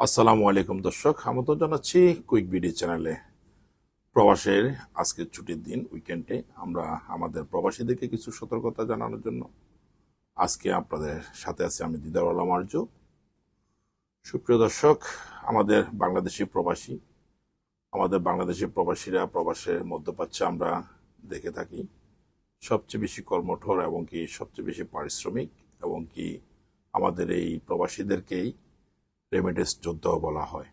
আসসালামু আলাইকুম দর্শক, আমন্ত্রণ জানাচ্ছি কুইক বিডি চ্যানেলে। প্রবাসের আজকের ছুটির দিন উইকেন্ডে আমরা আমাদের প্রবাসীদেরকে কিছু সতর্কতা জানানোর জন্য আজকে আপনাদের সাথে আছি আমি দিদার আলম আর্য সুপ্রিয় দর্শক, আমাদের বাংলাদেশি প্রবাসী, আমাদের বাংলাদেশি প্রবাসীরা প্রবাসের মধ্যপ্রাচ্যে আমরা দেখে থাকি, সবচেয়ে বেশি কর্মঠোর এবং কি সবচেয়ে বেশি পারিশ্রমিক এবং কি আমাদের এই প্রবাসীদেরকেই রেমিডেন্স যোদ্ধাও বলা হয়।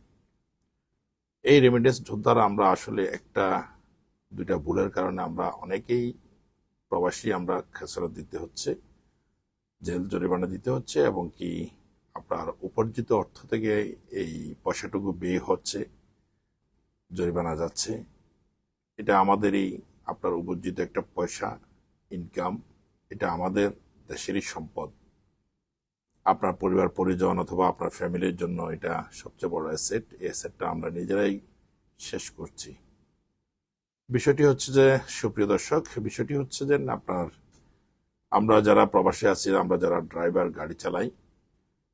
এই রেমিডেন্স যোদ্ধারা আমরা আসলে একটা, দুইটা ভুলের কারণে আমরা অনেকেই প্রবাসী, আমরা খেসারত দিতে হচ্ছে, জেল জরিমানা দিতে হচ্ছে এবং কি আপনার উপার্জিত অর্থ থেকে এই পয়সাটুকু ব্যয় হচ্ছে, জরিমানা যাচ্ছে। এটা আমাদেরই আপনার উপার্জিত একটা পয়সা ইনকাম এটা আমাদের দেশেরই সম্পদ। আপনার পরিবার, পরিজন অথবা আপনার ফ্যামিলির জন্য এটা সবচেয়ে বড় অ্যাসেট এই অ্যাসেটটা আমরা নিজেরাই শেষ করছি। বিষয়টি হচ্ছে যে, সুপ্রিয় দর্শক, বিষয়টি হচ্ছে যে, আপনার, আমরা যারা প্রবাসী আছি, আমরা যারা ড্রাইভার গাড়ি চালাই,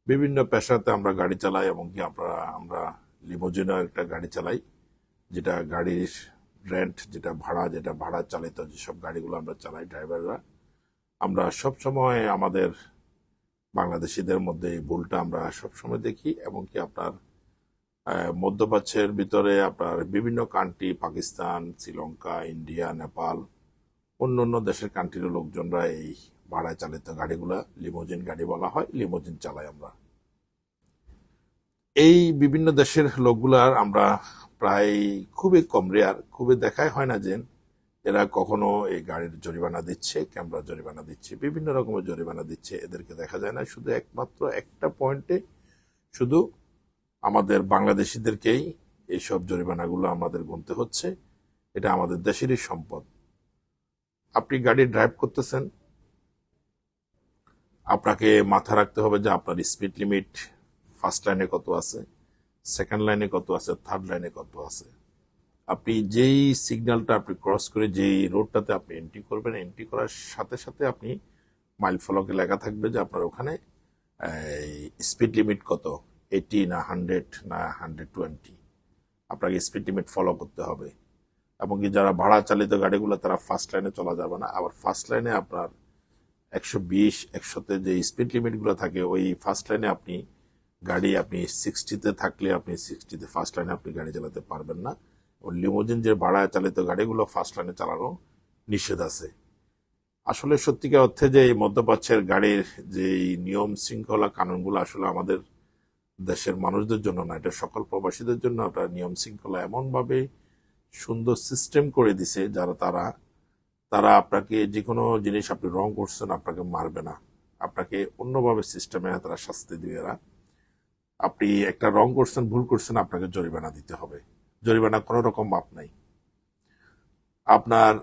বিভিন্ন পেশাতে আমরা গাড়ি চালাই এবং কি আমরা আমরা লিমোজিনও একটা গাড়ি চালাই, যেটা গাড়ির রেন্ট যেটা ভাড়া যেটা ভাড়া চালিত যেসব গাড়িগুলো আমরা চালাই ড্রাইভাররা আমরা সব সময় আমাদের বাংলাদেশিদের মধ্যে এই ভুলটা আমরা সবসময় দেখি, এবং কি আপনার মধ্যপ্রাচ্যের ভিতরে আপনার বিভিন্ন কান্ট্রি পাকিস্তান, শ্রীলঙ্কা, ইন্ডিয়া, নেপাল অন্য অন্য দেশের কান্ট্রির লোকজনরা এই ভাড়ায় চালিত গাড়িগুলা লিমোজিন গাড়ি বলা হয় লিমোজিন চালাই আমরা। এই বিভিন্ন দেশের লোকগুলার আমরা প্রায় খুবই কম রেয়ার খুবই দেখাই হয় না যে এরা কখনো এই গাড়ির জরিমানা দিচ্ছে, ক্যামেরা জরিমানা দিচ্ছে, বিভিন্ন রকমের জরিমানা দিচ্ছে, এদেরকে দেখা যায় না। শুধু একমাত্র একটা পয়েন্টে শুধু আমাদের বাংলাদেশিদেরকেই এইসব জরিমানাগুলো আমাদের গুনতে হচ্ছে। এটা আমাদের দেশেরই সম্পদ। আপনি গাড়ি ড্রাইভ করতেছেন, আপনাকে মাথা রাখতে হবে যে আপনার স্পিড লিমিট ফার্স্ট লাইনে কত আছে সেকেন্ড লাইনে কত আছে থার্ড লাইনে কত আছে। আপনি যেই সিগন্যালটা আপনি ক্রস করে যেই রোডটাতে আপনি এন্ট্রি করবেন এন্ট্রি করার সাথে সাথে আপনি মাইল ফলকে লেখা থাকবে যে আপনার ওখানে স্পিড লিমিট কত? এইটি না হান্ড্রেড না হান্ড্রেড টোয়েন্টি আপনাকে স্পিড লিমিট ফলো করতে হবে। এবং কি যারা ভাড়া চালিত গাড়িগুলো, তারা ফার্স্ট লাইনে চলা যাবে না। আবার ফার্স্ট লাইনে আপনার একশো বিশ, একশোতে যে স্পিড লিমিটগুলো থাকে, ওই ফার্স্ট লাইনে আপনি গাড়ি, আপনি সিক্সটিতে থাকলে আপনি সিক্সটিতে ফার্স্ট লাইনে আপনি গাড়ি চালাতে পারবেন না। লিমোজিন যে ভাড়া চালিত গাড়িগুলো ফার্স্ট লাইনে চালানো নিষেধ আছে। আসলে সত্যিকার অর্থে যে এই মধ্যপ্রাচ্যের গাড়ির যে নিয়ম শৃঙ্খলা কানুনগুলো আসলে আমাদের দেশের মানুষদের জন্য না, এটা সকল প্রবাসীদের জন্য একটা নিয়ম শৃঙ্খলা এমনভাবে সুন্দর সিস্টেম করে দিছে যারা তারা তারা আপনাকে যে কোনো জিনিস আপনি রং করছেন আপনাকে মারবে না। আপনাকে অন্যভাবে সিস্টেমে তারা শাস্তি দিবে এরা আপনি একটা রং করছেন, ভুল করছেন, আপনাকে জরিমানা দিতে হবে। জরিমানা কোনো রকম মাপ নাই। আপনার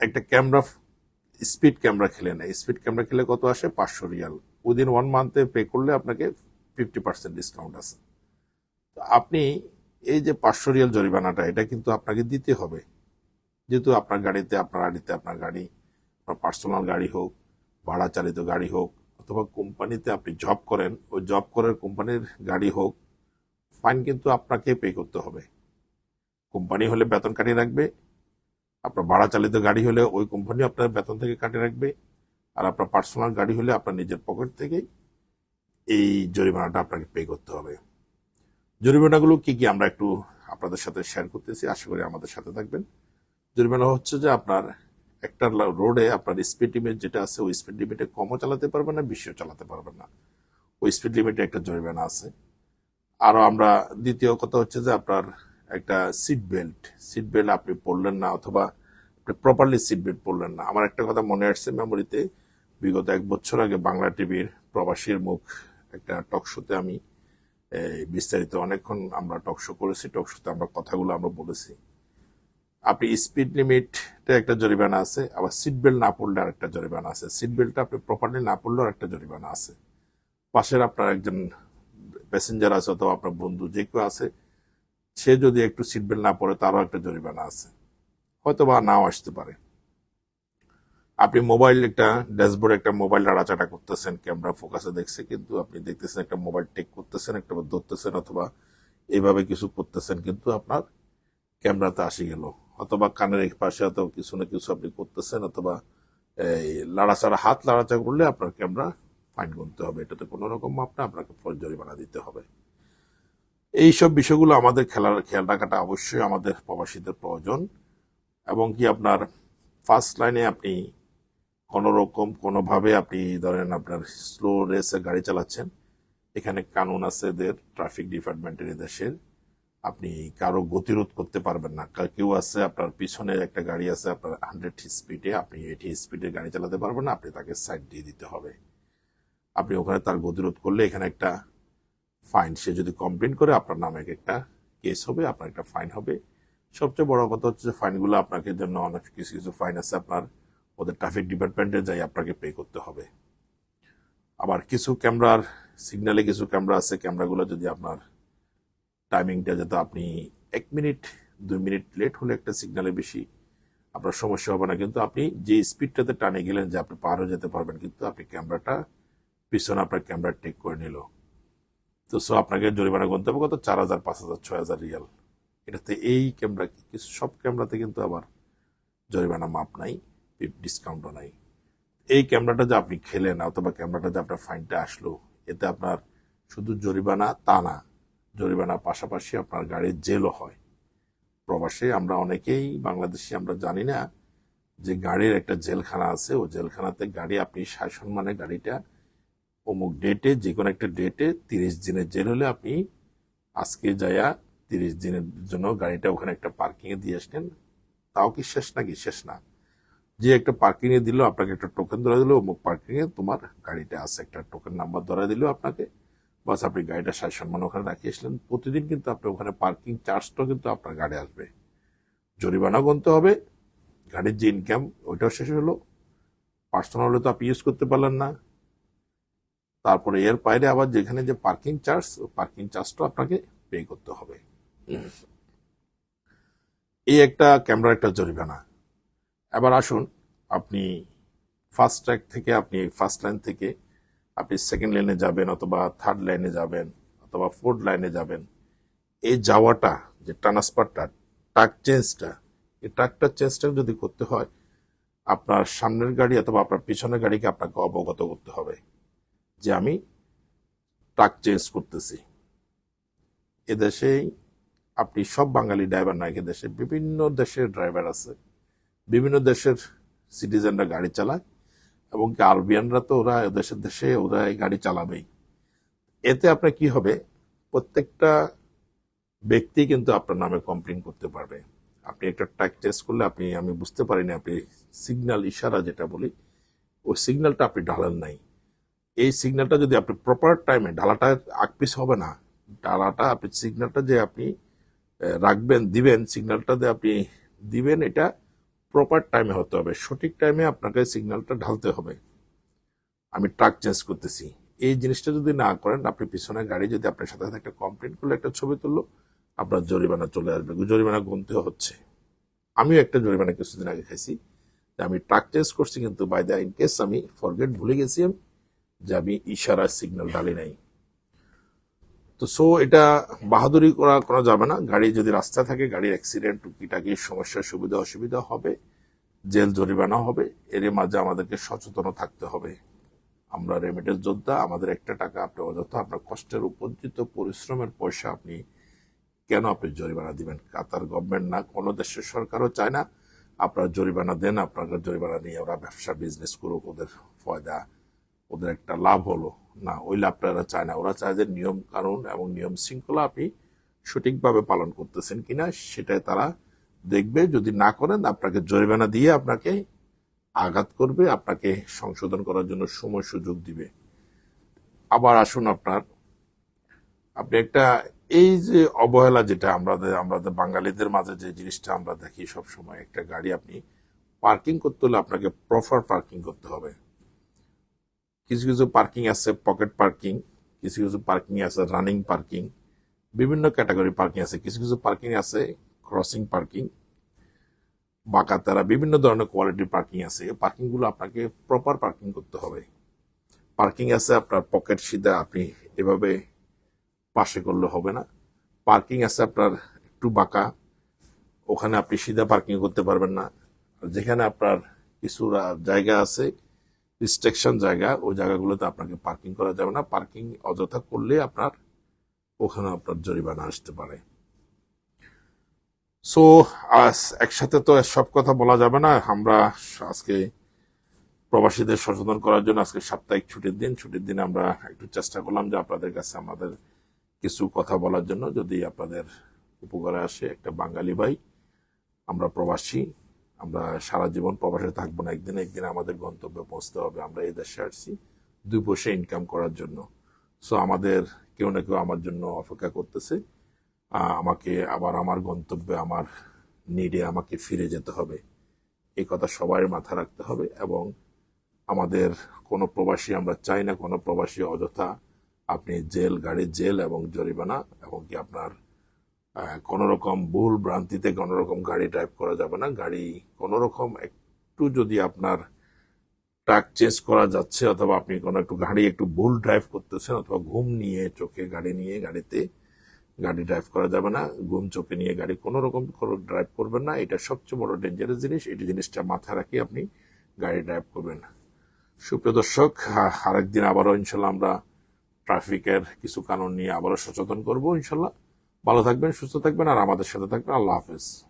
একটা ক্যামেরা, স্পিড ক্যামেরা খেলে না স্পিড ক্যামেরা খেলে কত আসে? পাঁচশো রিয়াল। উইদিন ওয়ান মান্থে পে করলে আপনাকে ফিফটি পার্সেন্ট ডিসকাউন্ট আছে। তো আপনি এই যে পাঁচশো রিয়াল জরিমানাটা, এটা কিন্তু আপনাকে দিতে হবে। যেহেতু আপনার গাড়িতে আপনার গাড়িতে আপনার গাড়ি, আপনার পার্সোনাল গাড়ি হোক, ভাড়া চালিত গাড়ি হোক, অথবা কোম্পানিতে আপনি জব করেন, ওই জব করার কোম্পানির গাড়ি হোক ফাইন কিন্তু আপনাকে পে করতে হবে। কোম্পানি হলে বেতন কাটিয়ে রাখবে, আপনার ভাড়া চালিত গাড়ি হলে ওই কোম্পানি আপনার বেতন থেকে কাটিয়ে রাখবে, আর আপনার পার্সোনাল গাড়ি হলে আপনার নিজের পকেট থেকেই এই জরিমানাটা আপনাকে পে করতে হবে। জরিমানাগুলো কি কি আমরা একটু আপনাদের সাথে শেয়ার করতেছি, আশা করি আমাদের সাথে থাকবেন। জরিমানা হচ্ছে যে আপনার একটা রোডে আপনার স্পিড লিমিট যেটা আছে, ওই স্পিড লিমিটে কমও চালাতে পারবেন না, বেশিও চালাতে পারবেন না। ওই স্পিড লিমিটে একটা জরিমানা আছে। আরও আমরা দ্বিতীয় কথা হচ্ছে যে আপনার একটা সিট বেল্ট সিট বেল্ট আপনি পরলেন না অথবা আপনি প্রপারলি সিট বেল্ট পরলেন না। আমার একটা কথা মনে আসছে মেমোরিতে বিগত এক বছর আগে বাংলা টিভির প্রবাসীর মুখ একটা টক শোতে আমি বিস্তারিত অনেকক্ষণ আমরা টক শো করেছি টক শোতে আমরা কথাগুলো আমরা বলেছি। আপনি স্পিড লিমিটে একটা জরিমানা আছে, আবার সিট বেল্ট না পড়লে আর একটা জরিমানা আছে। সিট বেল্টটা আপনি প্রপারলি না পড়লেও আর একটা জরিমানা আছে। পাশের আপনার একজন প্যাসেঞ্জার আছে অথবা আপনার বন্ধু যে কেউ আছে সে যদি একটু সিট বেল্ট না পরে, তারও একটা জরিমানা আছে। হয়তো বা নাও আসতে পারে। আপনি মোবাইল একটা ড্যাশবোর্ড একটা মোবাইল নাড়াচাড়া করতেছেন ক্যামেরা ফোকাসে দেখছে, কিন্তু আপনি দেখতেছেন একটা মোবাইল টেক করতেছেন, একটা ধরতেছেন, অথবা এইভাবে কিছু করতেছেন, কিন্তু আপনার ক্যামেরাতে আসে গেল। অথবা কানের এক পাশে অথবা কিছু না কিছু আপনি করতেছেন, অথবা এই লাড়াচাড়া হাত লাড়াচাড়া করলে আপনার ক্যামেরা ফাইন গুনতে হবে। এটাতে কোনো রকম মাপ না, আপনাকে জরিমানা দিতে হবে। এইসব বিষয়গুলো আমাদের খেলার খেয়াল রাখাটা অবশ্যই আমাদের প্রবাসীদের প্রয়োজন এবং কি আপনার ফার্স্ট লাইনে আপনি কোনো রকম, কোনোভাবে আপনি ধরেন আপনার স্লো রেসে গাড়ি চালাচ্ছেন, এখানে কানুন আছে এদের ট্রাফিক ডিপার্টমেন্টের দেশের আপনি কারও গতিরোধ করতে পারবেন না। কেউ আছে আপনার পিছনে একটা গাড়ি আছে, আপনার হান্ড্রেড স্পিডে আপনি এইটি স্পিডে গাড়ি চালাতে পারবেন না, আপনি তাকে সাইড দিয়ে দিতে হবে। আপনি ওখানে তার গতিরোধ করলে এখানে একটা ফাইন। সে যদি কমপ্লেন করে, আপনার নামে একটা কেস হবে, আপনার একটা ফাইন হবে। সবচেয়ে বড় কথা হচ্ছে যে ফাইনগুলো আপনাকে জন্য অনেক কিছু কিছু ফাইন আছে আপনার। ওদের ট্রাফিক ডিপার্টমেন্টে যাই, আপনাকে পে করতে হবে। আবার কিছু ক্যামেরার সিগন্যালে কিছু ক্যামেরা আছে ক্যামেরাগুলো যদি আপনার টাইমিংটা যাতে আপনি এক মিনিট দুই মিনিট লেট হলে একটা সিগন্যালে বেশি, আপনার সমস্যা হবে না। কিন্তু আপনি যে স্পিডটাতে টানে গেলেন যে আপনি পার হয়ে যেতে পারবেন, কিন্তু আপনি ক্যামেরাটা পিছনে আপনার ক্যামেরা টেক করে নিল। তো সো আপনাকে জরিমানা গুনতে হবে কত চার হাজার, পাঁচ হাজার, ছয় হাজার রিয়াল। এটাতে এই ক্যামেরা সব ক্যামেরাতে কিন্তু আবার জরিমানা মাপ নাই, ডিসকাউন্টও নাই। এই ক্যামেরাটা যে আপনি খেলেন, অথবা ক্যামেরাটা যে আপনার ফাইনটা আসলো, এতে আপনার শুধু জরিমানা তা না, জরিমানা পাশাপাশি আপনার গাড়ির জেলও হয়। প্রবাসে আমরা অনেকেই, বাংলাদেশি আমরা জানি না, যে গাড়ির একটা জেলখানা আছে ও জেলখানাতে গাড়ি আপনি সায় সম্মানে গাড়িটা অমুক ডেটে যে কোনো একটা ডেটে তিরিশ দিনের জেল হলে আপনি আজকে যায়া তিরিশ দিনের জন্য গাড়িটা ওখানে একটা পার্কিংয়ে দিয়ে আসলেন। তাও কি শেষ নাকি? শেষ না। যে একটা পার্কিংয়ে দিল, আপনাকে একটা টোকেন ধরা দিল, অমুক পার্কিংয়ে তোমার গাড়িটা আছে, একটা টোকেন নাম্বার ধরা দিল আপনাকে। বাস আপনি গাড়িটা সায় সম্মান ওখানে রাখিয়ে আসলেন। প্রতিদিন কিন্তু আপনি ওখানে পার্কিং চার্জটাও কিন্তু আপনার গাড়ি আসবে। জরিমানা গুনতে হবে। গাড়ির যে ইনকাম ওইটাও শেষ হলো। পার্সোনাল হলে তো আপনি ইউজ করতে পারলেন না। তারপরে এর বাইরে আবার যেখানে যে পার্কিং চার্জ পার্কিং চার্জটা আপনাকে পে করতে হবে। এই একটা ক্যামেরা একটা জরিমানা। এবার আসুন, আপনি ফার্স্ট ট্র্যাক থেকে, আপনি ফার্স্ট লাইন থেকে, আপনি সেকেন্ড লাইনে যাবেন অথবা থার্ড লাইনে যাবেন অথবা ফোর্থ লাইনে যাবেন। এই যাওয়াটা, যে ট্রান্সফারটা ট্রাক চেঞ্জটা এই ট্রাকটা চেঞ্জটা যদি করতে হয়, আপনার সামনের গাড়ি অথবা আপনার পিছনের গাড়িকে আপনাকে অবগত করতে হবে। যে আমি ট্রাক চেঞ্জ করতেছি। এদেশেই আপনি সব বাঙালি ড্রাইভার না দেশে বিভিন্ন দেশের ড্রাইভার আছে। বিভিন্ন দেশের সিটিজেনরা গাড়ি চালায় এবং আরবিয়ানরা তো ওরা দেশের দেশে ওরা গাড়ি চালাবেই। এতে আপনার কি হবে? প্রত্যেকটা ব্যক্তি কিন্তু আপনার নামে কমপ্লেন করতে পারবে। আপনি একটা ট্র্যাক চেঞ্জ করলে আপনি, আমি বুঝতে পারিনি, আপনি সিগন্যাল ইশারা যেটা বলি, ওই সিগন্যালটা আপনি ঢালেন নাই। এই সিগন্যালটা যদি আপনি প্রপার টাইমে ঢালাটা আকপিস হবে না, ডালাটা আপনি সিগন্যালটা যে আপনি রাখবেন, দিবেন সিগন্যালটা যে আপনি দিবেন, এটা প্রপার টাইমে হতে হবে। সঠিক টাইমে আপনাকে সিগন্যালটা ঢালতে হবে। আমি ট্রাক চেঞ্জ করতেছি। এই জিনিসটা যদি না করেন, আপনি পিছনে গাড়ি যদি আপনার সাথে সাথে একটা কমপ্লেন করলে, একটা ছবি তুললো, আপনার জরিমানা চলে আসবে। জরিমানা গুনতে হচ্ছে। আমিও একটা জরিমানা কিছুদিন আগে খাইছি। আমি ট্রাক চেঞ্জ করছি, কিন্তু বাই দ্য ইন কেস আমি ফরগেট ভুলে গেছি, আমি যে আমি ইশারা সিগন্যাল ঢালি নাই। তো সো এটা বাহাদুরি করা করা যাবে না। গাড়ি যদি রাস্তায় থাকে, গাড়ির অ্যাক্সিডেন্ট টুকিটাকি, সমস্যা, সুবিধা, অসুবিধা হবে, জেল, জরিমানা হবে। এর মাঝে আমাদেরকে সচেতন থাকতে হবে। আমরা রেমিটেন্স যোদ্ধা, আমাদের একটা টাকা আপনি অযথা আপনার কষ্টের উপার্জিত পরিশ্রমের পয়সা আপনি কেন আপনি জরিমানা দিবেন? কাতার গভর্নমেন্ট না, কোনো দেশের সরকারও চায় না। আপনার জরিমানা দেন, আপনার জরিমানা নিয়ে ওরা ব্যবসা বিজনেস করুক, ওদের ফয়দা। ওদের একটা লাভ হলো। না, ওই লাভটা ওরা চায় না। ওরা চায় যে নিয়ম কানুন এবং নিয়ম শৃঙ্খলা আপনি সঠিকভাবে পালন করতেছেন কিনা, সেটাই তারা দেখবে। যদি না করেন, আপনাকে জরিমানা দিয়ে আপনাকে আঘাত করবে, আপনাকে সংশোধন করার জন্য সময় সুযোগ দিবে। আবার আসুন আপনার, আপনি একটা, এই যে অবহেলা যেটা আমাদের আমাদের বাঙালিদের মাঝে যে জিনিসটা আমরা দেখি সব সময় একটা গাড়ি আপনি পার্কিং করতে হলে আপনাকে প্রপার পার্কিং করতে হবে। কিছু কিছু পার্কিং আছে পকেট পার্কিং কিছু কিছু পার্কিং আছে রানিং পার্কিং বিভিন্ন ক্যাটাগরি পার্কিং আছে, কিছু কিছু পার্কিং আছে ক্রসিং পার্কিং বাঁকাতারা, বিভিন্ন ধরনের কোয়ালিটির পার্কিং আছে। এই পার্কিংগুলো আপনাকে প্রপার পার্কিং করতে হবে। পার্কিং আছে আপনার পকেট সিধা আপনি এভাবে পাশে করলে হবে না। পার্কিং আছে আপনার একটু বাঁকা, ওখানে আপনি সিধা পার্কিং করতে পারবেন না। যেখানে আপনার কিছু জায়গা আছে রিস্ট্রিকশন জায়গা, ওই জায়গাগুলোতে আপনাকে পার্কিং করা যাবে না। পার্কিং অযথা করলে আপনার ওখানে আপনার জরিমানা আসতে পারে। সো একসাথে তো সব কথা বলা যাবে না। আমরা আজকে প্রবাসীদের সচেতন করার জন্য আজকে সাপ্তাহিক ছুটির দিন। ছুটির দিনে আমরা একটু চেষ্টা করলাম যে আপনাদের কাছে আমাদের কিছু কথা বলার জন্য। যদি আপনাদের উপকারে আসে, একটা বাঙালি ভাই, আমরা প্রবাসী আমরা সারা জীবন প্রবাসে থাকব না, একদিন একদিন আমাদের গন্তব্যে পৌঁছতে হবে, আমরা এই দেশে আসছি, দুই পয়সা ইনকাম করার জন্য। সো আমাদের কেউ না কেউ আমার জন্য অপেক্ষা করতেছে। আমাকে আবার আমার গন্তব্যে, আমার নিডে আমাকে ফিরে যেতে হবে। এই কথা সবাই মাথা রাখতে হবে এবং আমাদের কোনো প্রবাসী আমরা চাই না, কোনো প্রবাসী অযথা আপনি জেল গাড়ির জেল এবং জরিমানা এবং কি আপনার কোনো রকম ভুল ভ্রান্তিতে কোনো রকম গাড়ি ড্রাইভ করা যাবে না। গাড়ি কোনো রকম একটু যদি আপনার ট্রাক চেঞ্জ করা যাচ্ছে, অথবা আপনি কোনো একটু গাড়ি একটু ভুল ড্রাইভ করতেছেন, অথবা ঘুম নিয়ে চোখে গাড়ি নিয়ে গাড়িতে গাড়ি ড্রাইভ করা যাবে না, ঘুম চোখে নিয়ে গাড়ি কোনো রকম ড্রাইভ করবেন না, এটা সবচেয়ে বড় ডেঞ্জারাস জিনিস। এই জিনিসটা মাথায় রাখি আপনি গাড়ি ড্রাইভ করবেন। সুপ্রিয় দর্শক আরেকদিন আবারও ইনশাল্লাহ আমরা ট্রাফিকের কিছু কানুন নিয়ে আবারও সচেতন করব, ইনশাল্লাহ। ভালো থাকবেন সুস্থ থাকবেন আর আমাদের সাথে থাকবেন। আল্লাহ হাফেজ।